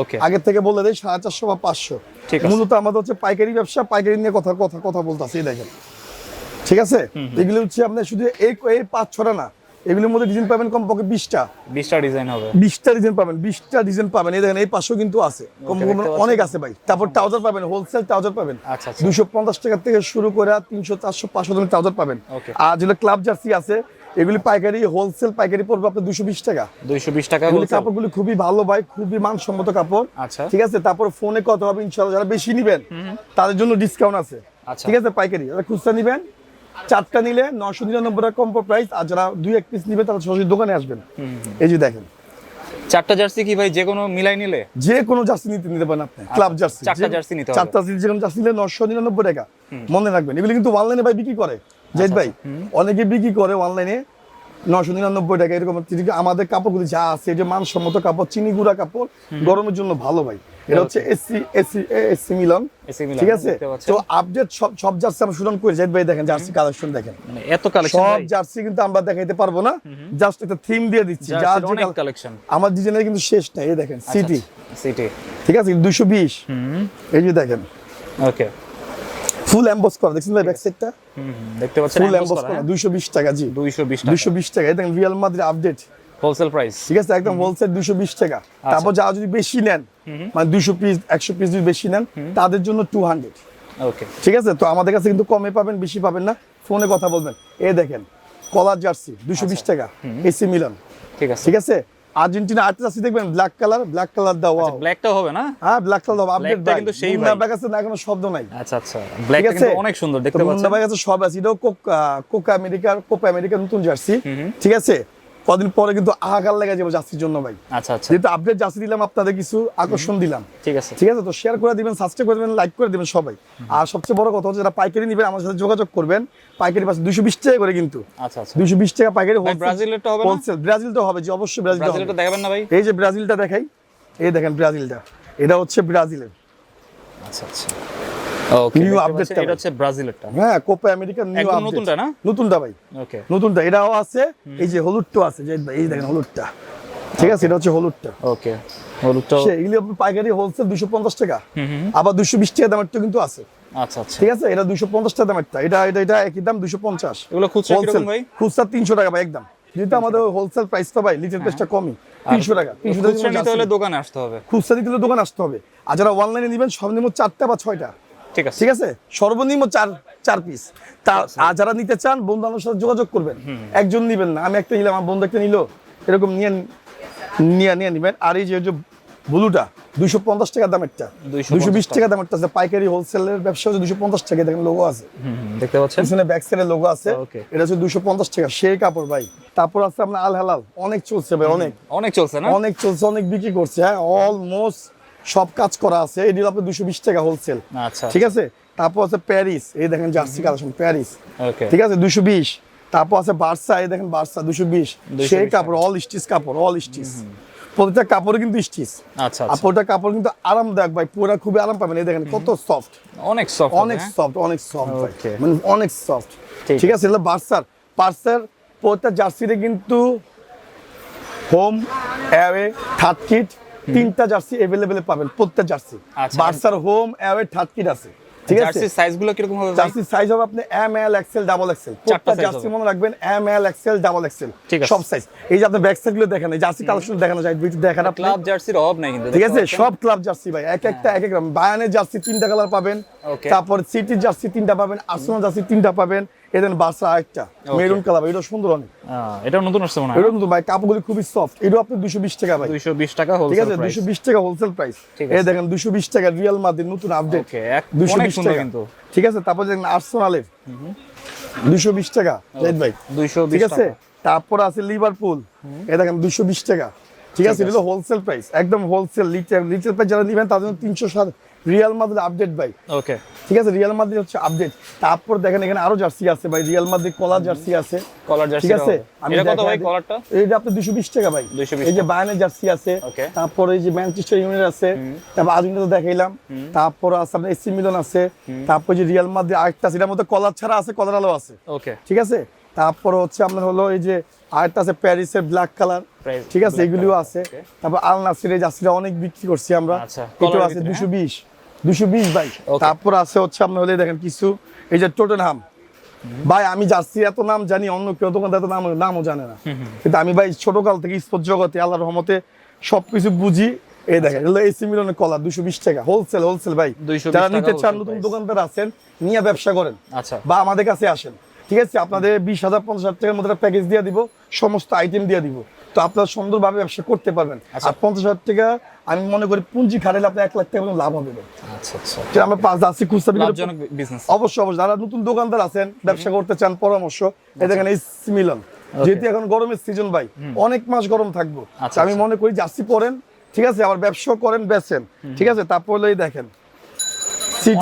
ওকে আগের থেকে বলে সাড়ে চারশো বা পাঁচশো। ঠিক আছে। মূলত আমাদের হচ্ছে পাইকারি ব্যবসা পাইকারি নিয়ে কথা কথা কথা বলতেছি এই দেখেন। ঠিক আছে? এগুলো হচ্ছে আপনার শুধু এই এই পাঁচ ছটা না। এগুলোর মধ্যে ডিজাইন পাবেন কমপক্ষে বিশটা। বিশটা ডিজাইন হবে। বিশটা ডিজাইন পাবেন বিশটা ডিজাইন পাবেন। এই দেখেন এই পাশেও কিন্তু আছে। কম দেখতে কম পাচ্ছেন। অনেক আছে ভাই। তারপর ট্রাউজার পাবেন হোলসেল ট্রাউজার পাবেন। আচ্ছা, আচ্ছা। দুশো পঞ্চাশ টাকা থেকে শুরু করে তিনশো চারশো পাঁচশো দামের ট্রাউজার পাবেন। আর যেগুলো ক্লাব জার্সি আছে এগুলি পাইকারি হোলসেল পাইকারি পড়বে আপনার দুশো বিশ টাকা। দুইশো বিশ টাকা এগুলি কাপড়গুলি খুবই ভালো ভাই খুবই মানসম্মত কাপড়। আচ্ছা। ঠিক আছে? তারপর ফোনে কত হবে ইনশাল্লাহ যারা বেশি নিবেন তাদের জন্য ডিসকাউন্ট আছে। আচ্ছা। ঠিক আছে? পাইকারি। যারা খুচরা নিবেন চারটা নিলে নশো নিরানব্বই টাকা কম প্রাইস আর যারা দুই এক পিস নিবে তারা সরাসরি দোকানে আসবেন। এই যে দেখেন। চারটা জার্সি কি ভাই যে কোনো মিলাই নিলে? যে কোনো জার্সি নিতে নিতে পারেন আপনি ক্লাব জার্সি। চারটা জার্সি নিতে হবে। চারটা জার্সি যে জার্সি নিলে নশো নিরানব্বই টাকা। মনে রাখবেন এগুলো কিন্তু অনলাইনে ভাই বিক্রি করে। জেদ আচ্ছা, ভাই অনেকে বিক্রি করে অনলাইনে নশো নিরানব্বই টাকা এরকম। আমাদের কাপড়গুলি যা আছে এটা মানসম্মত কাপড় চিনি গুঁড়া কাপড় গরমের জন্য ভালো ভাই। এটা হচ্ছে এসি এসি এসি মিলন। ঠিক আছে? তো আপডেট সব সব জার্সি আমরা শুরু করে। জেদ ভাই দেখেন জার্সি কালেকশন দেখেন। মানে এত কালেকশন সব জার্সি কিন্তু আমরা দেখাইতে পারব না। জাস্ট একটা থিম দিয়ে দিচ্ছি। অনেক কালেকশন আমার ডিজাইনের কিন্তু শেষ নাই এই দেখেন সিটি সিটি ঠিক আছে? দুশো বিশ। এই যে দেখেন। ওকে ফুল এম্বস করা দেখছেন ভাই ব্যাক সাইডটা দেখতে পাচ্ছেন ফুল এম্বস করা দুইশো বিশ টাকা জি। দুইশো বিশ দুইশো বিশ টাকা। এই দেখেন Real Madrid update wholesale price ঠিক আছে একদম হোলসেল দুশো বিশ টাকা। তারপর যারা যদি বেশি নেন মানে পিস একশো পিস যদি বেশি নেন তাদের জন্য টু হান্ড্রেড ওকে ঠিক আছে তো আমাদের কাছে কিন্তু কমে পাবেন বেশি পাবেন না। ফোনে কথা বলবেন। এই দেখেন কলার জার্সি দুশো বিশ টাকা এসি মিলন। ঠিক আছে। ঠিক আছে? আর্জেন্টিনা আর্ট জার্সি দেখবেন ব্ল্যাক কালার ব্ল্যাক কালার দেওয়া। ব্ল্যাকটা হবে না? হ্যাঁ ব্ল্যাক কালার আপডেট Blackটা কিন্তু সেই ভাই। না কোনো শব্দ নাই। আচ্ছা আচ্ছা। ব্ল্যাকটা আছে? কিন্তু অনেক সুন্দর দেখতে পাচ্ছেন। কাছে সব আছে। এটাও কোকা কোকা আমেরিকার কোপা আমেরিকার নতুন জার্সি। ঠিক আছে? কদিন পরে কিন্তু আহাকার লেগে যাবে জার্সির জন্য ভাই। আচ্ছা আচ্ছা। যেহেতু আপডেট জার্সি দিলাম আপনাদের কিছু আকর্ষণ দিলাম। ঠিক আছে। ঠিক আছে তো শেয়ার করে দিবেন সাবস্ক্রাইব করে দিবেন লাইক করে দিবেন সবাই। আর সবচেয়ে বড় কথা হচ্ছে যারা পাইকারি নিবেন আমার সাথে যোগাযোগ করবেন। পাইকারি পাশে দুশো বিশ টাকা করে কিন্তু। আচ্ছা আচ্ছা। দুশো বিশ টাকা পাইকারি হবে হোলসেল ব্রাজিল তো হবে যে অবশ্যই ব্রাজিল দেখাবেন না ভাই। এই যে ব্রাজিলটা দেখাই এই দেখেন ব্রাজিলটা। এটা হচ্ছে ব্রাজিলের। আচ্ছা আচ্ছা। এটা হচ্ছে ব্রাজিলেরটা? হ্যাঁ কোপা নিউ একদম নতুনটা না? নতুনটা ভাই। ওকে নতুনটা। এটাও আছে এই যে হলুদটা আছে যে এই দেখেন হলুদটা। ঠিক আছে এটা হচ্ছে হলুদটা। ওকে হলুদটা এগুলি পাইকারি হোলসেল দুশো পঞ্চাশ টাকা। আবার দুশো বিশ টাকা কিন্তু আছে। আচ্ছা আচ্ছা। ঠিক আছে এটা দুশো পঞ্চাশ টাকা দামেরটা। এটা এটা এটা একই দাম দুশো পঞ্চাশ। এগুলো খুচরা ভাই? খুচরা তিনশো টাকা ভাই একদম। যেহেতু আমাদের হোলসেল প্রাইস তো ভাই লিটার প্রাইসটা কমই। তিনশো টাকা তিনশো টাকা নিতে হলে দোকানে আসতে হবে। খুচরা দিতে হলে দোকানে আসতে হবে। আর যারা অনলাইনে নেবেন সর্বনিম্ন চারটা বা ছয়টা। ঠিক আছে। ঠিক আছে? সর্বনিম্ন চার চার পিস তা আর যারা নিতে চান বন্ধু বান্ধবের সাথে যোগাযোগ করবেন। একজন নিবেন না। আমি একটা নিলাম আমার বন্ধু একটা নিল। এরকম নিয়ে নিয়ে নিয়ে নিবেন। আর এই যে ব্লুটা দুইশো পঞ্চাশ টাকা দামেরটা 250 দুইশো বিশ টাকা। আছে। পাইকারি হোলসেলের ব্যবসা হচ্ছে দুশো পঞ্চাশ টাকা। দেখেন লোগো আছে। দেখতে পাচ্ছেন? পিছনে ব্যাক সাইডের লোগো আছে. এটা হচ্ছে দুশো পঞ্চাশ টাকা। সেই কাপড় ভাই। তারপর আছে আপনার আল হালাল অনেক চলছে ভাই অনেক। অনেক চলছে না? অনেক চলছে অনেক বিক্রি করছে হ্যাঁ। অলমোস্ট সব কাজ করা আছে। এটি আপনার দুশো বিশ টাকা হোলসেল আচ্ছা। ঠিক আছে? তারপর আছে প্যারিস এই দেখেন জার্সি কালেকশন প্যারিস ঠিক আছে? দুশো বিশ। তারপর আছে বার্সা এই দেখেন বার্সা দুশো বিশ। সেই কাপড় অল স্টিচ কাপড় অল স্টিচ প্রতিটা কাপড় কিন্তু স্টিচ আচ্ছা আর আচ্ছা। প্রতিটা কাপড় কিন্তু আরামদায়ক ভাই পুরা খুবই আরাম পাবেন। এই দেখেন কত সফট অনেক সফট অনেক সফট অনেক সফট মানে অনেক সফট ঠিক। আছে? এগুলো বার্সার বার্সার প্রত্যেকটা জার্সিতে কিন্তু হোম অ্যাওয়ে থার্ড কিট তিনটা জার্সি অ্যাভেলেবেল পাবেন প্রত্যেক জার্সি। আচ্ছা। বার্সার হোম অ্যাওয়ে থার্ড কিট আছে। ঠিক আছে? সাইজগুলো কীরকম হবে জার্সি সাইজ হবে আপনি M L XL double XL চারটা জার্সি মনে রাখবেন এম এল এক্সেল ডাবল সব সাইজ এই যে আপনি ব্যাক সাইডগুলো দেখেন জার্সি কালেকশন দেখানো যায় ভিডিও দেখেন আপনি। ক্লাব জার্সির অভাব নাই কিন্তু ঠিক আছে? সব ক্লাব জার্সি ভাই এক একটা এক এক রকম। বায়ানের জার্সি তিনটা কালার পাবেন. তারপর সিটির জার্সি তিনটা পাবেন আর্সেনাল জার্সি তিনটা পাবেন এদের বার্সা আরেকটা মেরুন কালার এটা সুন্দর অনেক। এটা নতুন আসছে মনে হয় এটা কিন্তু ভাই কাপড়গুলি খুবই সফট এটা আপনি দুশো বিশ টাকা ভাই। দুইশো বিশ টাকা ঠিক আছে দুশো বিশ টাকা হোলসেল প্রাইস এই দেখেন দুশো বিশ টাকা রিয়াল মাদের নতুন আপডেট ওকে দুশো অনেক বিশ সুন্দর টাকা। কিন্তু। ঠিক আছে তারপর দেখেন আর্সেনালের দুশো বিশ টাকা জাহিদ ভাই? দুইশো ঠিক আছে তারপর আছে লিভারপুল এ দেখেন দুশো বিশ টাকা। ঠিক আছে এটা হলো হোলসেল প্রাইস একদম হোলসেল লিটার লিটার প্রাইস যারা নেবেন তাদের জন্য তিনশো সাত রিয়াল মাদ্রিদ আপডেট ভাই। ওকে ঠিক আছে রিয়াল মাদ্রিদ হচ্ছে আপডেট তারপর দেখেন এখানে আরও জার্সি আছে ভাই রিয়াল মাদ্রিদ কলার জার্সি আছে। কলার জার্সি ঠিক আছে? এটা কত ভাই। কলারটা এইটা আপনি দুশো বিশ টাকা ভাই। 220 এই যে বায়ানের জার্সি আছে. তারপর এই যে ম্যানচেস্টার ইউনাইটেড আছে। তারপর আর্জেন্টিনা তো দেখাইলাম। তারপর আছে আপনার এসি মিলন আছে। তারপর যে রিয়াল মাদ্রিদ আরেকটা আছে। এটার মধ্যে কলার ছাড়া আছে কলার আলো আছে। ওকে ঠিক আছে? তারপর হচ্ছে আপনার হলো এই যে আরেকটা আছে প্যারিসের ব্ল্যাক কালার ঠিক আছে? এগুলিও আছে। তারপর আল নাসিরের জার্সিটা অনেক বিক্রি করছি আমরা। আচ্ছা, আছে ভিতরে, দুশো বিশ। দুশো বিশ ভাই তারপর আছে হচ্ছে আপনার হলে দেখেন কিছু এই যে টোটেনহাম ভাই আমি জার্সি এত নাম জানি অন্য কেউ দোকানদার এত নাম নামও জানে না। কিন্তু আমি ভাই ছোটকাল থেকে স্পোর্টস জগতে আল্লাহর রহমতে সবকিছু বুঝি। এই দেখেন এগুলো এসি মিলনের কলা দুশো বিশ টাকা। হোলসেল হোলসেল ভাই। 220 যারা নিতে চান নতুন দোকানদার আছেন নিয়ে ব্যবসা করেন। আচ্ছা। বা আমাদের কাছে আসেন ঠিক আছে? আপনাদের বিশ হাজার পঞ্চাশ হাজার টাকার মধ্যে প্যাকেজ দিয়ে দিব সমস্ত আইটেম দিয়ে দিব। তো আপনারা সুন্দরভাবে ব্যবসা করতে পারবেন। আচ্ছা। আর পঞ্চাশ হাজার টাকা আমি মনে করি পুঁজি খাটালে আপনার এক লাখ টাকা লাভ হবে। আচ্ছা আচ্ছা। আমরা পাঁচ আসছি খুচরা বিজনেস অবশ্যই অবশ্যই। যারা নতুন দোকানদার আছেন ব্যবসা করতে চান পরামর্শ এই দেখেন এই মিলন যেহেতু এখন গরমের সিজন ভাই অনেক মাস গরম থাকব। আচ্ছা, আমি মনে করি জার্সি পরেন ঠিক আছে? আবার ব্যবসা করেন বেচেন। ঠিক আছে? তারপর দেখেন।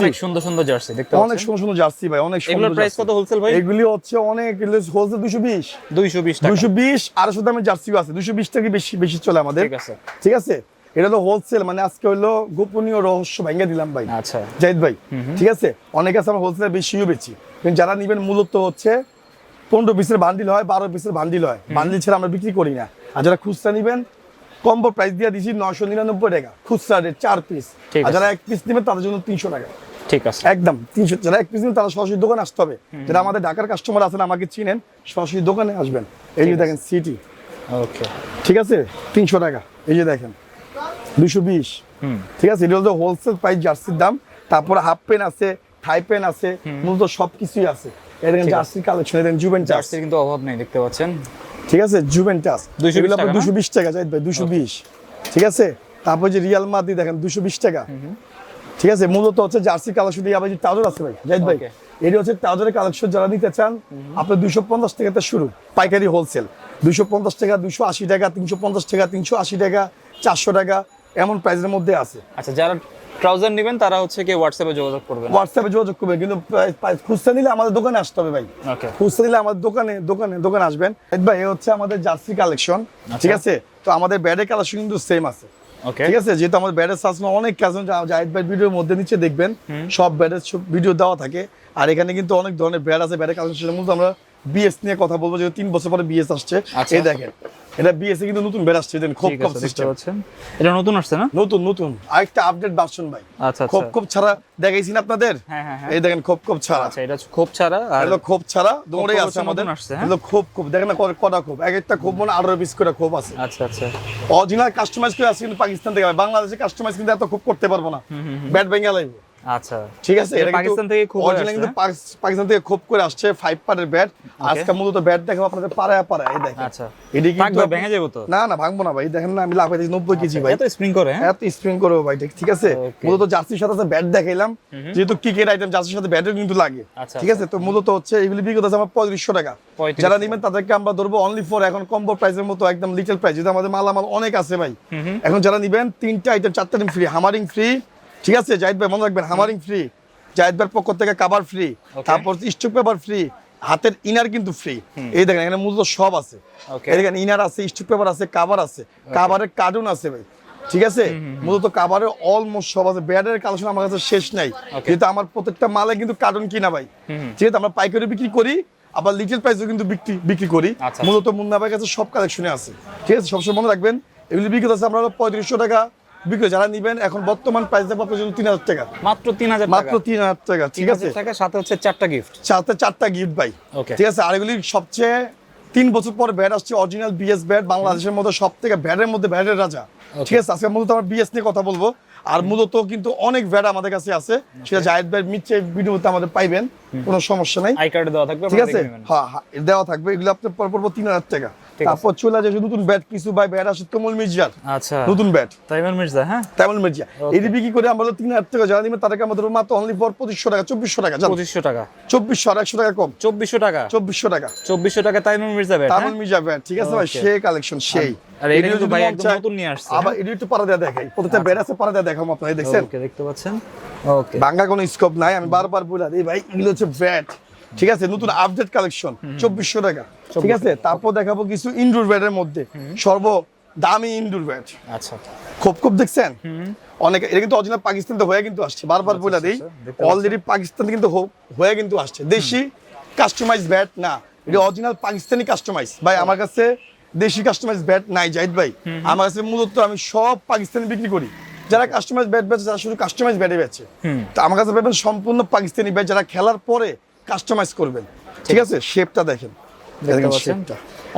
অনেক সুন্দর সুন্দর জার্সি দেখতে অনেক সুন্দর সুন্দর জার্সি ভাই অনেক সুন্দর এগুলোর প্রাইস কত হোলসেল ভাই? এগুলি হচ্ছে অনেক হোলসেল দুশো বিশ। দুইশো বিশ টাকা। দুশো বিশ আড়াইশো দামের জার্সিও আছে। দুশো বিশ থেকে বেশি বেশি চলে আমাদের। ঠিক আছে। ঠিক আছে? এটা হলো হোলসেল মানে আজকে হলো গোপনীয় রহস্য ভেঙে দিলাম ভাই। আচ্ছা। জাহিদ ভাই ঠিক আছে? অনেক আছে আমরা হোলসেল বেশিও বেচি। কিন্তু যারা নিবেন মূলত হচ্ছে পনেরো পিসের বান্ডিল হয় বারো পিসের বান্ডিল হয়। বান্ডিল ছাড়া আমরা বিক্রি করি না। আর যারা খুচরা নিবেন কম্বো প্রাইস দিয়ে দিচ্ছি নশো নিরানব্বই টাকা। খুচরা রেট চার পিস আর। যারা এক পিস নেবেন তাদের জন্য তিনশো টাকা। ঠিক আছে। একদম তিনশো যারা এক পিস নেবেন তারা সরাসরি দোকানে আসতে হবে। যারা আমাদের ঢাকার কাস্টমার আছেন আমাকে চিনেন সরাসরি দোকানে আসবেন। এই যে দেখেন সিটি ওকে ঠিক আছে? তিনশো টাকা। এই যে দেখেন। দুশো বিশ। ঠিক আছে? এটা হলো হোলসেল প্রাইস জার্সির দাম। তারপরে হাফ পেন আছে থাই পেন আছে মূলত সব কিছুই আছে। এখানে জার্সির কালেকশন এখানে জুভেন্টাস জার্সির কিন্তু অভাব নেই দেখতে পাচ্ছেন। ঠিক আছে? জুভেন্টাস 220 এগুলো টাকা দুশো বিশ টাকা ভাই দুশো বিশ। ঠিক আছে? তারপর যে রিয়াল মাদি দেখেন দুশো বিশ টাকা। ঠিক আছে? মূলত হচ্ছে জার্সি কালেকশন দিয়ে আবার যে টাউজার আছে ভাই জাহিদ ভাই. এটি হচ্ছে টাউজারের কালেকশন যারা নিতে চান আপনার দুশো পঞ্চাশ টাকাতে শুরু। পাইকারি হোলসেল দুশো পঞ্চাশ টাকা দুশো আশি টাকা তিনশো পঞ্চাশ টাকা তিনশো আশি টাকা চারশো টাকা এমন প্রাইসের মধ্যে আছে। আচ্ছা যারা ট্রাউজার নেবেন তারা হচ্ছে কি হোয়াটসঅ্যাপে যোগাযোগ করবেন। হোয়াটসঅ্যাপে যোগাযোগ করবে কিন্তু খুচরা নিলে আমাদের দোকানে আসতে হবে ভাই। ওকে খুচরা নিলে আমাদের দোকানে দোকানে দোকানে আসবেন। ভাই এ হচ্ছে আমাদের জার্সি কালেকশন ঠিক আছে? তো আমাদের ব্যাডের কালেকশন কিন্তু সেম আছে। ওকে ঠিক আছে? যেহেতু আমাদের ব্যাডের সাজনো অনেক কাজন জাহিদ ভাই ভিডিওর মধ্যে নিচে দেখবেন সব ব্যাডের ভিডিও দেওয়া থাকে। আর এখানে কিন্তু অনেক ধরনের ব্যাড আছে ব্যাডের কালেকশন মূলত আমরা বিএস নিয়ে কথা বলব যেহেতু তিন বছর পরে বিএস আসছে। আচ্ছা। এই দেখেন এটা বিএসএ কিন্তু নতুন বের আসছে দেন আছে দেখতে সিস্টেম এটা নতুন আসছে না? নতুন নতুন। আরেকটা আপডেট ভার্সন ভাই। আচ্ছা খুব আচ্ছা। খুব ছাড়া দেখাইছি না আপনাদের? হ্যাঁ হ্যাঁ হ্যাঁ। এই দেখেন খুব খুব ছাড়া। আচ্ছা এটা খোপ ছাড়া আর এগুলো খোপ ছাড়া দৌড়ে আছে আমাদের। আসছে, হ্যাঁ? এগুলো খোপ খোপ দেখেন না কটা খোপ এক একটা খোপ মানে আঠারো পিস করে খোপ আছে। আচ্ছা আচ্ছা। অরিজিনাল কাস্টমাইজ করে আছে কিন্তু পাকিস্তান থেকে। বাংলাদেশে কাস্টমাইজ কিন্তু এত খুব করতে পারব না। ব্যাট ভেঙে লাগবে আচ্ছা। ঠিক আছে এটা পাকিস্তান থেকে খুব আসছে, কিন্তু হ্যাঁ? পাকিস্তান থেকে খুব করে আসছে ফাইভ পারের ব্যাট আজকে মূলত ব্যাট দেখাবো আপনাদের পাড়ায় পাড়ায় এই দেখেন। আচ্ছা। এটি কিন্তু ভেঙে যাব তো? না না ভাঙবো না ভাই দেখেন না আমি লাফাইতেছি নব্বই কেজি ভাই। এত স্প্রিং করে হ্যাঁ? এত স্প্রিং করব ভাই ঠিক- আছে? মূলত জার্সির সাথে ব্যাট দেখাইলাম। যেহেতু ক্রিকেট আইটেম জার্সির সাথে ব্যাটও কিন্তু লাগে। আচ্ছা, ঠিক আছে? তো মূলত হচ্ছে এগুলি বিগত আছে আমার পঁয়ত্রিশশো টাকা। যারা নেবেন তাদেরকে আমরা ধরবো অনলি ফর এখন কম্বো প্রাইসের মতো একদম লিটল প্রাইস যেহেতু আমাদের মালামাল অনেক আছে ভাই। এখন যারা নেবেন তিনটা আইটেম চারটা ফ্রি হামারিং ফ্রি ঠিক আছে জাহিদ ভাই মনে রাখবেন হামারিং ফ্রি জাহিদ ভাইয়ের পক্ষ থেকে কাবার ফ্রি তারপর স্টক পেপার ফ্রি হাতের ইনার কিন্তু ফ্রি এই দেখেন এখানে মূলত সব আছে। দেখেন ইনার আছে স্টক পেপার আছে কাবার আছে। কাবারের কার্টুন আছে ভাই। ঠিক আছে? মূলত কাবারের অলমোস্ট সব আছে। ব্যাডের কালেকশন আমার কাছে শেষ নাই। কিন্তু আমার প্রত্যেকটা মালে কিন্তু কার্টুন কিনা ভাই। ঠিক আছে আমরা পাইকারি বিক্রি করি আবার লিটল প্রাইসও কিন্তু বিক্রি বিক্রি করি। আচ্ছা। মূলত মুন্না ভাইয়ের কাছে সব কালেকশনে আছে। ঠিক আছে সবসময় মনে রাখবেন এগুলি বিক্রি আছে আমরা পঁয়ত্রিশশো টাকা। বিক্রি যারা নিবেন এখন বর্তমান প্রাইস দেবো আপনার জন্য তিন হাজার টাকা। মাত্র তিন হাজার মাত্র তিন হাজার টাকা ঠিক আছে? টাকা সাথে হচ্ছে চারটা গিফট সাথে চারটা গিফট ভাই. ঠিক আছে? আর এগুলি সবচেয়ে তিন বছর পর ব্যাট আসছে অরিজিনাল বিএস ব্যাট বাংলাদেশের মধ্যে সব থেকে ব্যাটের মধ্যে ব্যাটের রাজা। ঠিক আছে? আজকে মূলত আমরা বিএস নিয়ে কথা বলব। আর মূলত কিন্তু অনেক ব্যাট আমাদের কাছে আছে। সেটা জায়েদ মিচ্ছে ভিডিওতে আমাদের পাইবেন কোনো সমস্যা নাই। আই কার্ডে দেওয়া থাকবে ঠিক আছে? হ্যাঁ হ্যাঁ দেওয়া থাকবে। এগুলো আপনার পর পড়ব তিন হাজার টাকা। তারপর চলে আসে নতুন ব্যাট কিছু ভাই ব্যাট আসে তুমুল মির্জার আচ্ছা। নতুন ব্যাট। তাইমান মির্জা হ্যাঁ? তেমন মির্জা। এটি বিক্রি করে আমরা তিন হাজার টাকা যারা নিবে তাদেরকে আমাদের মাত্র অনলি ফর পঁচিশশো টাকা চব্বিশশো টাকা জানো পঁচিশশো টাকা। চব্বিশশো আর একশো টাকা কম। চব্বিশশো টাকা। চব্বিশশো টাকা। চব্বিশশো টাকা তাইমান মির্জা ব্যাট তামিল মির্জা ব্যাট ঠিক আছে ভাই. সেই কালেকশন সেই। আর এটা কিন্তু ভাই একদম নতুন নিয়ে আসছে, আবার এটি একটু পারা দেওয়া দেখাই। প্রত্যেকটা ব্যাট আছে পারা দেওয়া দেখাম আপনারা এই দেখছেন? ওকে দেখতে পাচ্ছেন? ওকে বাংলা কোনো স্কোপ নাই আমি বারবার বলে ভাই এগুলো হচ্ছে ব্যাট ঠিক আছে? নতুন আপডেট কালেকশন চব্বিশশো টাকা। ঠিক আছে? তারপর দেখাবো কিছু ইনডোর ব্যাটের মধ্যে। সর্ব দামি ইনডোর ব্যাট। আচ্ছা। খুব খুব দেখছেন? অনেক এটা কিন্তু অরিজিনাল পাকিস্তান থেকে হয়ে কিন্তু আসছে। বারবার বলে দিই আচ্ছা, অলরেডি পাকিস্তান কিন্তু হয়ে কিন্তু আসছে। দেশি কাস্টমাইজ ব্যাট না। এটা অরিজিনাল পাকিস্তানি কাস্টমাইজ ভাই আমার কাছে দেশি কাস্টমাইজ ব্যাট নাই জাহিদ ভাই। আমার কাছে মূলত আমি সব পাকিস্তানি বিক্রি করি। যারা কাস্টমাইজ ব্যাট বেচে তারা শুধু কাস্টমাইজ ব্যাটে বেচে। তো আমার কাছে পাবেন সম্পূর্ণ পাকিস্তানি ব্যাট যারা খেলার পরে কাস্টমাইজ করবেন। ঠিক আছে? শেপটা দেখেন। দেখেন পাচ্ছেন?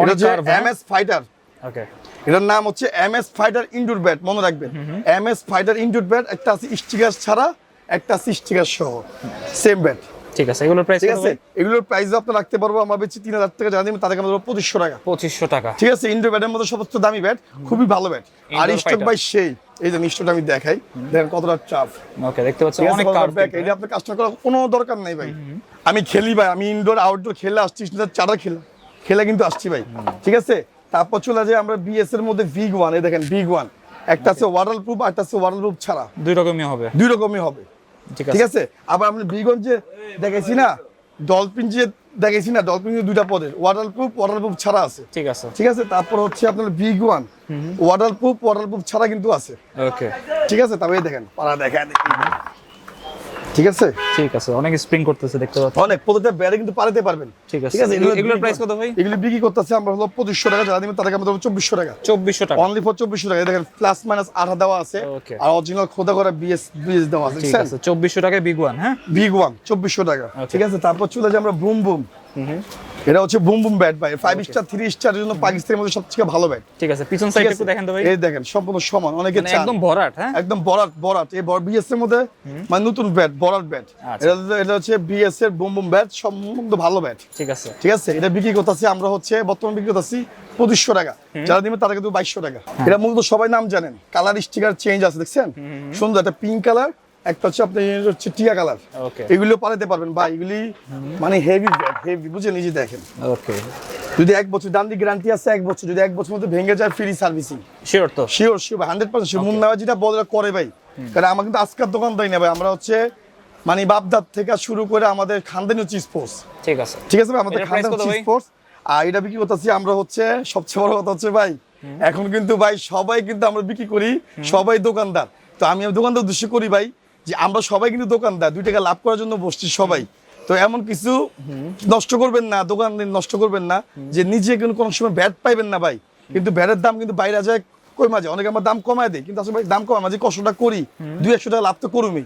এটা হচ্ছে? এমএস ফাইটার ওকে এটার নাম হচ্ছে ফাইটার ইনডোর ব্যাট মনে রাখবেন। ফাইটার ইনডোর ব্যাট একটা আছে স্টিকার ছাড়া একটা আছে স্টিকার সহ। সেম ব্যাট ঠিক আছে এগুলোর প্রাইস ঠিক আছে? এগুলোর প্রাইস আপনি রাখতে পারব আমরা বেশি তিন হাজার টাকা জানি তাদেরকে আমরা পঁচিশশো টাকা। পঁচিশশো টাকা। ঠিক আছে? ইনডোর ব্যাটের মধ্যে সবচেয়ে দামি ব্যাট খুবই ভালো ব্যাট আর স্টক বাই সেই এই যে আমি দেখাই দেখেন কতটা চাপ ওকে দেখতে পাচ্ছেন অনেক কার্ভ এটা আপনার কাস্টমার করার কোনো দরকার নাই ভাই। আমি খেলি ভাই আমি ইনডোর আউটডোর খেলে আসছি চারা খেলা খেলে কিন্তু আসছি ভাই। ঠিক আছে? তারপর চলে যায় আমরা বিএস এর মধ্যে বিগ ওয়ান এই দেখেন বিগ ওয়ান একটা আছে ওয়াটার প্রুফ একটা আছে ওয়াটার প্রুফ ছাড়া। দুই রকমই হবে। দুই রকমই হবে। ঠিক আছে। আবার আমরা বিগ ওয়ান যে দেখেছি না ডলফিন যে দেখেছি না ডলফিন যে দুইটা পদের। ওয়াটার প্রুফ ওয়াটার প্রুফ ছাড়া আছে। ঠিক আছে। ঠিক আছে? তারপর হচ্ছে আপনার big one waterproof waterproof ছাড়া কিন্তু আছে। ওকে ঠিক আছে? তবে দেখেন পাড়া দেখেন ঠিক আছে? ঠিক আছে অনেক স্প্রিং করতেছে দেখতে পাচ্ছি অনেক প্রতিটা ব্যারে কিন্তু পালাতে পারবেন। ঠিক আছে। ঠিক আছে এগুলোর প্রাইস কত ভাই? এগুলো বিক্রি করতেছে আমরা হলো পঁচিশশো টাকা যারা দিবেন তাদেরকে আমরা দেবো চব্বিশশো টাকা। চব্বিশশো টাকা। অনলি ফর চব্বিশশো টাকা দেখেন প্লাস মাইনাস আঠা দেওয়া আছে আর অরিজিনাল খোদা করা বিএস বিএস দেওয়া আছে ঠিক আছে চব্বিশশো টাকা বিগ ওয়ান হ্যাঁ? বিগ ওয়ান চব্বিশশো টাকা। ঠিক আছে তারপর চলে যাই আমরা বুম বুম এটা হচ্ছে বুম বুম ব্যাট ভাই। ফাইভ স্টার থ্রি স্টারের জন্য পাকিস্তানের মধ্যে সবথেকে ভালো ব্যাট ঠিক আছে পিছন সাইড একটু দেখেন তো ভাই। এই দেখেন সম্পূর্ণ সমান অনেকে মানে। একদম ভরাট হ্যাঁ? একদম বরাট বরাট এই বিএস এর মধ্যে মানে নতুন ব্যাট বরাট ব্যাট। এটা এটা হচ্ছে বিএস এর বুম বুম ব্যাট সম্পূর্ণ ভালো ব্যাট ঠিক আছে। ঠিক আছে? এটা বিক্রি করতেছি আমরা হচ্ছে বর্তমানে বিক্রি করতেছি পঁচিশশো টাকা। যারা দিবেন তাদেরকে দেবো বাইশশো টাকা। হ্যাঁ। এটা মূলত সবাই নাম জানেন। কালার স্টিকার চেঞ্জ আছে দেখছেন? সুন্দর একটা পিঙ্ক কালার একটা হচ্ছে আপনার হচ্ছে টিয়া কালার। এগুলো পালাতে পারবেন। বা এগুলি মানে হেভি হেভি বুঝে নিজে দেখেন। ওকে যদি এক বছর ডান্ডি গ্যারান্টি আছে এক বছর যদি এক বছর মধ্যে ভেঙে যায় ফ্রি সার্ভিসিং শিওর তো? Sure sure hundred percent sure Munna যেটা বলে করে ভাই। কারণ আমার কিন্তু আজকের দোকান দেয় না ভাই আমরা হচ্ছে মানে বাপদার থেকে শুরু করে আমাদের খানদানি হচ্ছে স্পোর্টস ঠিক আছে। ঠিক আছে ভাই আমাদের খানদানি হচ্ছে স্পোর্টস আর এটা বিক্রি করতেছি আমরা হচ্ছে সবচেয়ে বড় কথা হচ্ছে ভাই এখন কিন্তু ভাই সবাই কিন্তু আমরা বিক্রি করি সবাই দোকানদার। তো আমি দোকানদার উদ্দেশ্য করি ভাই যে আমরা সবাই কিন্তু দোকানদার দুই টাকা লাভ করার জন্য বসছি সবাই। তো এমন কিছু নষ্ট করবেন না দোকান নষ্ট করবেন না যে নিজে কিন্তু কোনো সময় ব্যাট পাইবেন না ভাই। কিন্তু ব্যাটের দাম কিন্তু বাইরে যায় কই মাঝে? অনেকে আমার দাম কমায় দেয় কিন্তু আসলে ভাই দাম কমায় মাঝে কষ্টটা করি দুই একশো টাকা লাভ তো করুমি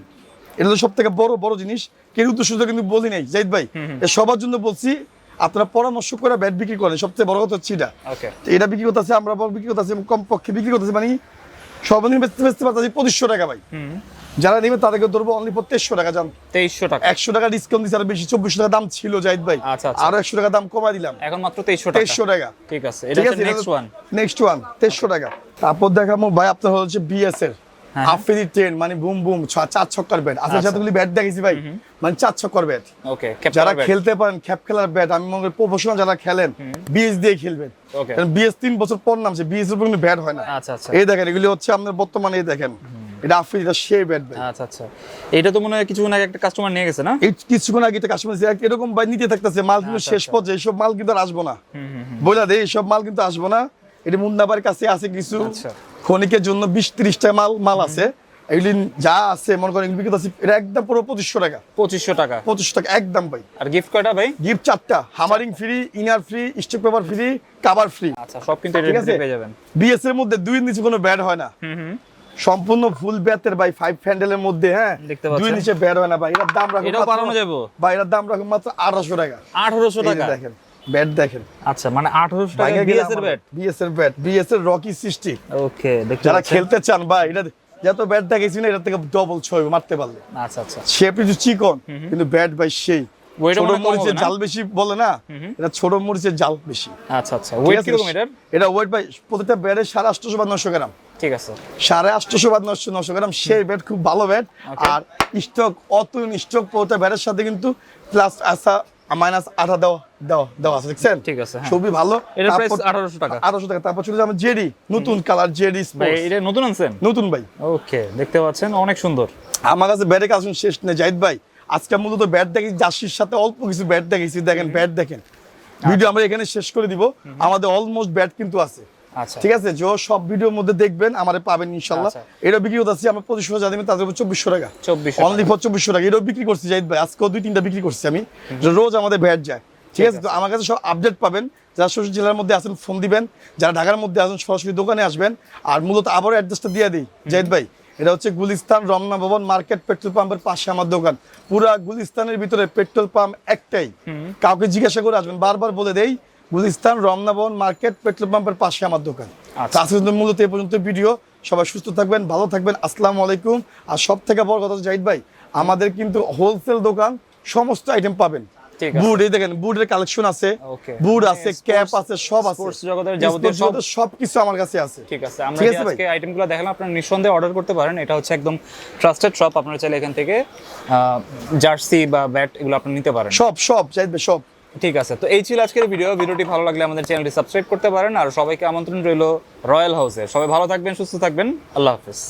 এটা তো সব থেকে বড় বড় জিনিস। কেউ উদ্দেশ্য কিন্তু বলি নাই। জাহিদ ভাই সবার জন্য বলছি আপনারা পরামর্শ করে ব্যাট বিক্রি করেন। সবচেয়ে বড় কথা হচ্ছে এটা। এটা বিক্রি করতেছে আমরা বল বিক্রি করতেছি কমপক্ষে বিক্রি করতেছি মানে সর্বনিম্ন বেচতে বেচতে পারতেছি পঁচিশশো টাকা ভাই। যারা নেবে তাদেরকে ধরবো অনলি পর তেইশশো টাকা জান তেইশশো টাকা। একশো টাকা ডিসকাউন্ট দিচ্ছে আর বেশি চব্বিশশো টাকা দাম ছিল জাহিদ ভাই। আচ্ছা, আচ্ছা। আরও একশো টাকা দাম কমাই দিলাম। এখন মাত্র তেইশশো টাকা। তেইশশো টাকা। ঠিক আছে এটা হচ্ছে নেক্সট ওয়ান নেক্সট ওয়ান তেইশশো টাকা। তারপর দেখাবো ভাই আপনার হচ্ছে বিএস এর হ্যাঁ। ট্রেন মানে বুম বুম চার ছক্কার ব্যাট আসলে। সাথে ব্যাট দেখেছি ভাই। মানে চার ছক্কার ব্যাট ওকে যারা খেলতে পারেন খ্যাপ খেলার ব্যাট আমি মনে করি প্রফেশনাল যারা খেলেন বিএস দিয়ে খেলবেন. কারণ বিএস তিন বছর পর নামছে বিএস এর ব্যাট হয় না। আচ্ছা এই দেখেন এগুলি হচ্ছে আপনার বর্তমানে এই দেখেন। এটা আফ্রিদি এটা সেই ব্যাট ভাই আচ্ছা আচ্ছা। এটা তো মনে হয় কিছুক্ষণ আগে একটা কাস্টমার নিয়ে গেছে না? কিছুক্ষণ আগে এটা কাস্টমার এরকম ভাই নিতে থাকতেছে মাল কিন্তু আচ্ছা, শেষ আচ্ছা। পর্যায়ে এইসব মাল কিন্তু আর আসব না। বলে দে এইসব মাল কিন্তু আসব না। এটা মুন্নাবার কাছে আছে কিছু আচ্ছা। ক্ষণিকের জন্য বিশ ত্রিশটা মাল মাল আছে। এগুলি যা আছে মনে করেন বিক্রি করতেছি এটা একদম পুরো পঁচিশশো টাকা। পঁচিশশো টাকা। পঁচিশশো টাকা একদম ভাই। আর গিফট কয়টা ভাই? গিফট চারটা। Hammering free inner free stick paper free cover free আচ্ছা সব কিন্তু ঠিক আছে? পেয়ে যাবেন। বিএস এর মধ্যে দুই নিচে কোনো ব্যাড হয় না। সম্পূর্ণ ফুল ব্যাটের ভাই ফাইভ হ্যান্ডেলের মধ্যে হ্যাঁ? দুই নিচে ব্যাড হয় না ভাই এটার দাম এটাও মাত্র- বাড়ানো যাব? ভাই এটার দাম রাখুন মাত্র আঠারোশো টাকা। আঠারোশো এই যে টাকা? দেখেন ব্যাট দেখেন। আচ্ছা মানে আঠারোশো টাকা বিএস এর ব্যাট বিএস এর ব্যাট বিএস এর রকি সৃষ্টি ওকে যারা খেলতে চান ভাই এটা যত ব্যাট দেখেছি না এটা থেকে ডবল ছয় মারতে পারলে। আচ্ছা আচ্ছা। শেপ একটু চিকন কিন্তু ব্যাট ভাই সেই। ছোট মরিচের জাল বেশি বলে না? এটা ছোট মরিচের জাল বেশি। আচ্ছা আচ্ছা। ওয়েট আছে? কীরকম এটার? এটা ওয়েট ভাই সাড়ে আটশোশো বা নশো গ্রাম। ঠিক আছে। সাড়ে আটশোশো বা নশো নশো গ্রাম সেই ব্যাট খুব ভালো ব্যাট। আর স্টক স্টক ব্যাটের সাথে কিন্তু প্লাস আসা মাইনাস আঠা দেওয়া দেওয়া দেওয়া আছে দেখছেন? ঠিক আছে, হ্যাঁ। ভালো। প্রাইস টাকা। আঠারোশো টাকা। তারপর চলে যাবে জেডি নতুন কালার জেডি ভাই এটা নতুন আনছেন? নতুন ভাই। ওকে দেখতে পাচ্ছেন অনেক সুন্দর। আমার কাছে ব্যাটের কাজ শেষ নেই জাহিদ ভাই। আজকে মূলত ব্যাট দেখেছি জার্সির সাথে অল্প কিছু ব্যাট দেখেছি। দেখেন ব্যাট দেখেন। ভিডিও আমরা এখানে শেষ করে দিব। আমাদের অলমোস্ট ব্যাট কিন্তু আছে। আচ্ছা। ঠিক আছে? যে সব ভিডিওর মধ্যে দেখবেন আমারে পাবেন ইনশাল্লাহ। আচ্ছা। এটা বিক্রি করতেছি আমরা পঁচিশশো হাজার দিবেন তাদের উপর চব্বিশশো টাকা। 2400 অনলি ফর চব্বিশশো টাকা। এটাও বিক্রি করছি জাহিদ ভাই। আজকেও দুই তিনটা বিক্রি করছি আমি। রোজ আমাদের ব্যাট যায়। ঠিক আছে? তো আমার কাছে সব আপডেট পাবেন। যারা শ্বশুর জেলার মধ্যে আছেন ফোন দিবেন। যারা ঢাকার মধ্যে আছেন সরাসরি দোকানে আসবেন। আর মূলত আবারও অ্যাড্রেসটা দিয়ে দিই। জাহিদ ভাই এটা হচ্ছে গুলিস্তান রমনা ভবন মার্কেট পেট্রোল পাম্পের পাশে আমার দোকান। পুরা গুলিস্তানের ভিতরে পেট্রোল পাম্প একটাই। কাউকে জিজ্ঞাসা করে আসবেন বারবার বলে দেই গুলিস্তান রমনা ভবন মার্কেট পেট্রোল পাম্পের পাশে আমার দোকান। আচ্ছা। তো আজকে কিন্তু মূলত এই পর্যন্ত ভিডিও। সবাই সুস্থ থাকবেন ভালো থাকবেন। আসসালামু আলাইকুম। আর সব থেকে বড় কথা জাহিদ ভাই আমাদের কিন্তু হোলসেল দোকান সমস্ত আইটেম পাবেন। বুট এই দেখেন বুটের কালেকশন আছে। বুট আছে ক্যাপ আছে সব আছে। জগতের যাবতীয় সবকিছু আমার কাছে আছে। ঠিক আছে আমরা? আজকে আইটেমগুলো দেখালাম আপনারা নিঃসন্দেহে অর্ডার করতে পারেন। এটা হচ্ছে একদম ট্রাস্টেড শপ আপনারা চাইলে এখান থেকে জার্সি বা ব্যাট এগুলো আপনি নিতে পারেন। সব সব ভাই সব। ঠিক আছে তো এই ছিল আজকের ভিডিও ভিডিওটি ভালো লাগলে আমাদের চ্যানেলটি সাবস্ক্রাইব করতে পারেন। আর সবাইকে আমন্ত্রণ রইল রয়্যাল হাউসে সবাই ভালো থাকবেন সুস্থ থাকবেন। আল্লাহ হাফেজ।